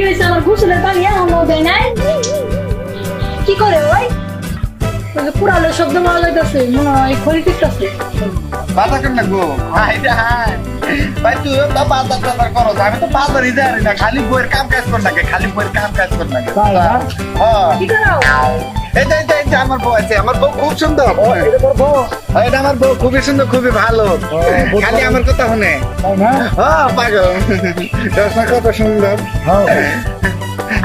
কি হয়েছে? আমার গোসলের পানি এখনও দেয় নাই? কি করে ওই? যে পুরালো শব্দ পাওয়া যাইতেছে মনে হয় খড়ি টিকতেছে বাধা কেন লাগবো হাই হাই ভাই তুই তো বাধা টাধা করো আমি তো বাজারই যাই না খালি বইয়ের কাম কাজ কর নাকি খালি বইয়ের কাম কাজ কর নাকি? হ্যাঁ। কি করো আমার বউ আছে আমার বউ খুব সুন্দর। এটা তোর বউ? এটা আমার বউ খুবই সুন্দর খুবই ভালো। খালি আমার কথা শুনে। হ্যাঁ পাগল। দর্শনা কত সুন্দর? হ্যাঁ।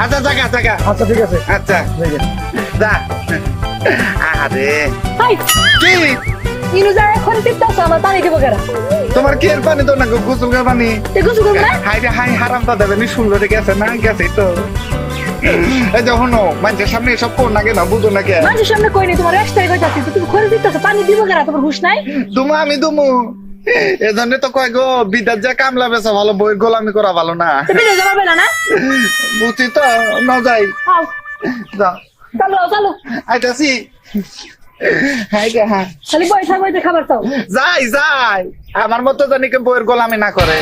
আচ্ছা জায়গা জায়গা আচ্ছা ঠিক আছে। আচ্ছা। যা। আরে হাই। কি? ইনু যায় খড়ি আমার পানি দিব কেরা? তোমার কি এর পানি তো না গোসল পানি? গোসল না? হাই রে হাই হারাম দা দেবে নি সুন্দর গেছে না গেছে তো। যখন মানুষের সামনে এসব কোন না কেন বুঝো না কে মানুষের সামনে কই নেই? তোমার একটাই কইতাছি তো তুমি খড়ি টিকতেছে পানি দিব কেরা তোমার হুশ নাই? দুমু আমি দুমু। এজন্য তো কয় গো বিদার যা কামলা বেচা ভালো বই গোলামি করা ভালো না। তো না? বুঝছি তো ন যাই। আও। যা চলো চলো। আইতাছি। হাই রে হ্যাঁ খালি পয়সা বইতে খাবার চাও। যাই যাই। আমার মতো জানি কেউ বইয়ের গোলামি না করে।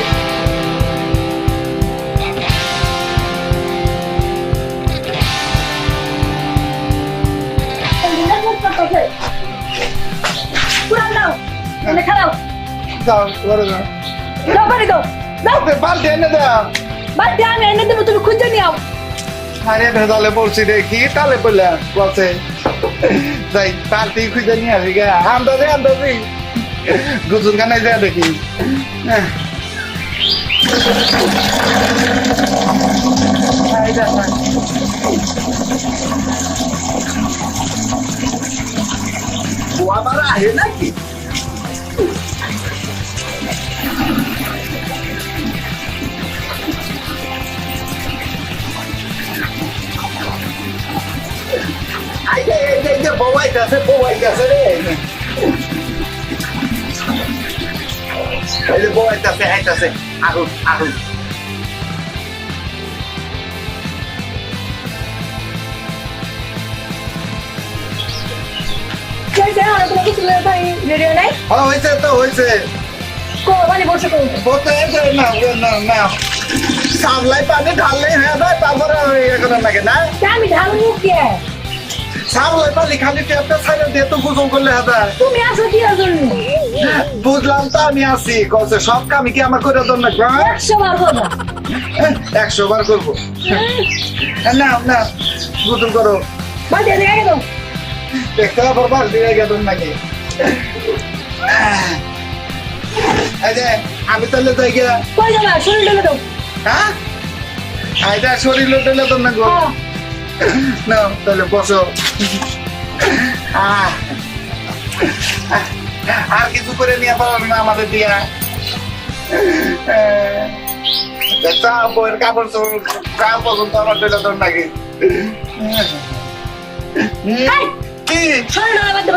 দাও ঘরে যাও দাও পানি দাও দাও বালতি এনে দাও। বাদ আমি এনে দেবো তুমি খুঁজে নিও আরে ভেজালে পড়ছি দেখি তালে পড়লে বসে যাই পাল্টি খুঁজে নিয়ে আসি গা। আন্দাজে আন্দাজি গুজুর খানে যা দেখি। বউ আইতাছে, বউ আইতাছে রে। এই যে বউ আইতাছে, আইতাছে। আহুন, আহুন। হয়েছে তো হয়েছে কো কো সামলাই পানি ঢাললে হ্যাঁ ভাই তারপরে ইয়ে লাগে না আমি ঢালু মুখ দিয়ে সামলাই পানি খালি ট্যাপটা ছাড়ে দিয়ে তো গুজল করলে হ্যাঁ তুমি আসো কি জন্য বুঝলাম তো আমি আছি কছে সব কামি কি আমার করে দেন না একশো বার করব। একশো বার করব। না না গুজল করো। বাদ দিয়ে রেখে দাও দেখতে আবার বাস দিয়ে গেলেন নাকি? আমি তাহলে যাই গিয়া। শরীর ঢেলে দাও। হ্যাঁ? শরীর লোটেলে তো না গো হ্যাঁ। না তাহলে বসো আর কিছু করে নিয়ে পারবে না আমাদের দিয়া বইয়ের কাপড় তো কাপড় পর্যন্ত আমার দিলে তোর নাকি কি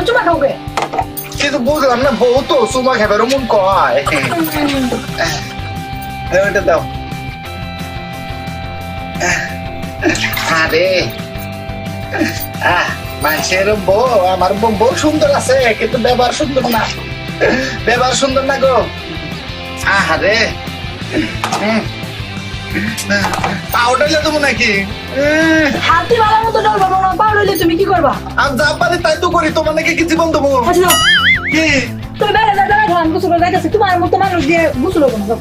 চুমা খাওকে কিন্তু বুঝলাম না বউ তো সুমা খাবার মন কয় ওইটা দাও আরে। আহ মানুষের বউ আমার বউ বউ সুন্দর আছে কিন্তু ব্যবহার সুন্দর না। ব্যবহার সুন্দর না গো। পাউডার দেবো নাকি? হাতি মতো তুমি কি করবা? আমি যা পারি তাই তো করি তোমার নাকি কি জীবন দেবো? আচ্ছা কি? তুমি বেড়ে যা দাঁড়া তোমার মতো মানুষ দিয়ে গোসল করব না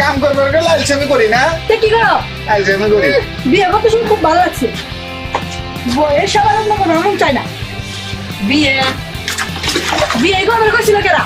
কাম করবার গেলে আলসেমি করি না। তে কি করো? আলসেমি করি। বিয়ে করতে শুনে খুব ভালো লাগছে। বইয়ের সবার অন্য কোনো রকম চাই না। বিয়ে। বিয়ে করবার কইছিল কেরা?